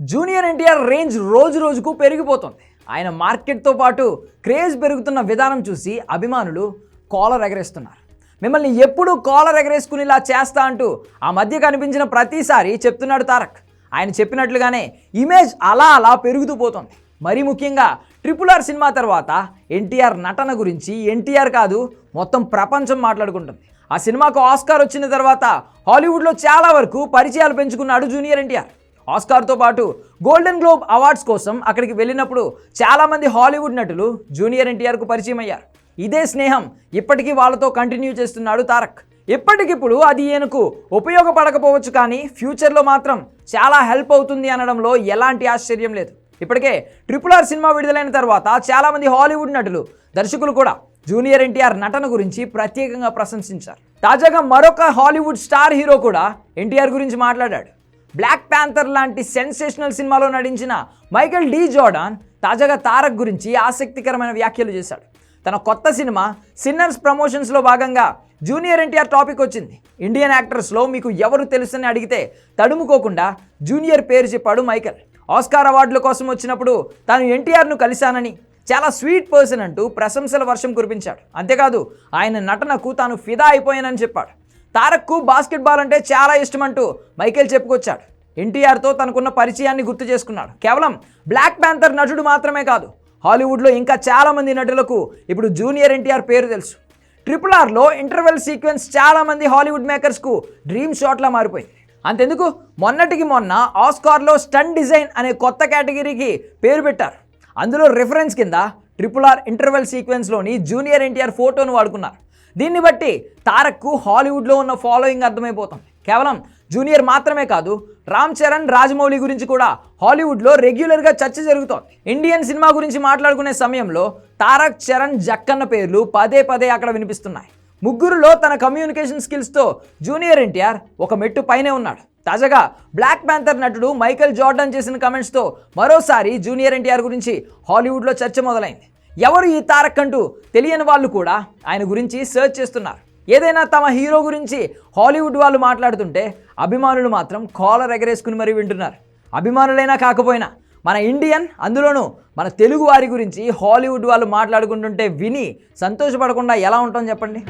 Junior NTR range రోజు రోజుకు పెరిగిపోతుంది. ఆయన మార్కెట్తో పాటు క్రేజ్ పెరుగుతున్న విధానం చూసి అభిమానులు కాలర్ ఎగరేస్తున్నారు. మిమ్మల్ని ఎప్పుడు కాలర్ ఎగరేసుకునేలా చేస్తా అంటూ ఆ మధ్య కనిపించిన ప్రతిసారి చెప్తున్నాడు తారక్. ఆయన చెప్పినట్లుగానే ఇమేజ్ అలా అలా పెరుగుతూ పోతుంది. మరీ ముఖ్యంగా ట్రిపుల్ ఆర్ సినిమా తర్వాత ఎన్టీఆర్ నటన గురించి ఎన్టీఆర్ కాదు మొత్తం ప్రపంచం మాట్లాడుకుంటుంది. ఆ సినిమాకు ఆస్కార్ వచ్చిన తర్వాత హాలీవుడ్లో చాలా వరకు పరిచయాలు పెంచుకున్నాడు జూనియర్ ఎన్టీఆర్. ఆస్కార్తో పాటు గోల్డెన్ గ్లోబ్ అవార్డ్స్ కోసం అక్కడికి వెళ్ళినప్పుడు చాలామంది హాలీవుడ్ నటులు జూనియర్ ఎన్టీఆర్కు పరిచయం అయ్యారు. ఇదే స్నేహం ఇప్పటికీ వాళ్ళతో కంటిన్యూ చేస్తున్నాడు తారక్. ఇప్పటికిప్పుడు అది ఈయనకు ఉపయోగపడకపోవచ్చు కానీ ఫ్యూచర్లో మాత్రం చాలా హెల్ప్ అవుతుంది అనడంలో ఎలాంటి ఆశ్చర్యం లేదు. ఇప్పటికే ట్రిపుల్ ఆర్ సినిమా విడుదలైన తర్వాత చాలామంది హాలీవుడ్ నటులు దర్శకులు కూడా జూనియర్ ఎన్టీఆర్ నటన గురించి ప్రత్యేకంగా ప్రశంసించారు. తాజాగా మరొక హాలీవుడ్ స్టార్ హీరో కూడా ఎన్టీఆర్ గురించి మాట్లాడాడు. బ్లాక్ ప్యాంథర్ లాంటి సెన్సేషనల్ సినిమాలో నటించిన మైకేల్ డి జోర్డాన్ తాజాగా తారక్ గురించి ఆసక్తికరమైన వ్యాఖ్యలు చేశాడు. తన కొత్త సినిమా సిన్నర్స్ ప్రమోషన్స్లో భాగంగా జూనియర్ ఎన్టీఆర్ టాపిక్ వచ్చింది. ఇండియన్ యాక్టర్స్లో మీకు ఎవరు తెలుసని అడిగితే తడుముకోకుండా జూనియర్ పేరు చెప్పాడు మైకేల్ ఆస్కార్ అవార్డుల కోసం వచ్చినప్పుడు తాను ఎన్టీఆర్ను కలిశానని చాలా స్వీట్ పర్సన్ అంటూ ప్రశంసల వర్షం కురిపించాడు. అంతేకాదు ఆయన నటనకు తాను ఫిదా అయిపోయానని చెప్పాడు. తారక్కు బాస్కెట్బాల్ అంటే చాలా ఇష్టం అంటూ మైకేల్ చెప్పుకొచ్చాడు. ఎన్టీఆర్తో తనకున్న పరిచయాన్ని గుర్తు చేసుకున్నాడు. కేవలం బ్లాక్ ప్యాంథర్ నటుడు మాత్రమే కాదు హాలీవుడ్లో ఇంకా చాలామంది నటులకు ఇప్పుడు జూనియర్ ఎన్టీఆర్ పేరు తెలుసు. ట్రిపుల్ ఆర్లో ఇంటర్వెల్ సీక్వెన్స్ చాలామంది హాలీవుడ్ మేకర్స్కు డ్రీమ్ షాట్లా మారిపోయింది. అంతెందుకు? మొన్నటికి మొన్న ఆస్కార్లో స్టన్ డిజైన్ అనే కొత్త కేటగిరీకి పేరు పెట్టారు. అందులో రిఫరెన్స్ కింద ట్రిపుల్ ఆర్ ఇంటర్వెల్ సీక్వెన్స్లోని జూనియర్ ఎన్టీఆర్ ఫోటోను వాడుకున్నారు. దీన్ని బట్టి తారక్కు హాలీవుడ్లో ఉన్న ఫాలోయింగ్ అర్థమైపోతుంది కేవలం జూనియర్ మాత్రమే కాదు రామ్ చరణ్ రాజమౌళి గురించి కూడా హాలీవుడ్లో రెగ్యులర్గా చర్చ జరుగుతోంది. ఇండియన్ సినిమా గురించి మాట్లాడుకునే సమయంలో తారక్ చరణ్ జక్కన్న పేర్లు పదే పదే అక్కడ వినిపిస్తున్నాయి. ముగ్గురులో తన కమ్యూనికేషన్ స్కిల్స్తో జూనియర్ ఎన్టీఆర్ ఒక మెట్టు పైనే ఉన్నాడు. తాజాగా బ్లాక్ ప్యాంథర్ నటుడు మైకేల్ జార్డన్ చేసిన కమెంట్స్తో మరోసారి జూనియర్ ఎన్టీఆర్ గురించి హాలీవుడ్లో చర్చ మొదలైంది. ఎవరు ఈ తారక్ అంటూ తెలియని వాళ్ళు కూడా ఆయన గురించి సెర్చ్ చేస్తున్నారు. ఏదైనా తమ హీరో గురించి హాలీవుడ్ వాళ్ళు మాట్లాడుతుంటే అభిమానులు మాత్రం కాలర్ ఎగరేసుకుని మరీ వింటున్నారు. అభిమానులైనా కాకపోయినా మన ఇండియన్ అందులోనూ మన తెలుగు వారి గురించి హాలీవుడ్ వాళ్ళు మాట్లాడుకుంటుంటే విని సంతోషపడకుండా ఎలా ఉంటాం చెప్పండి?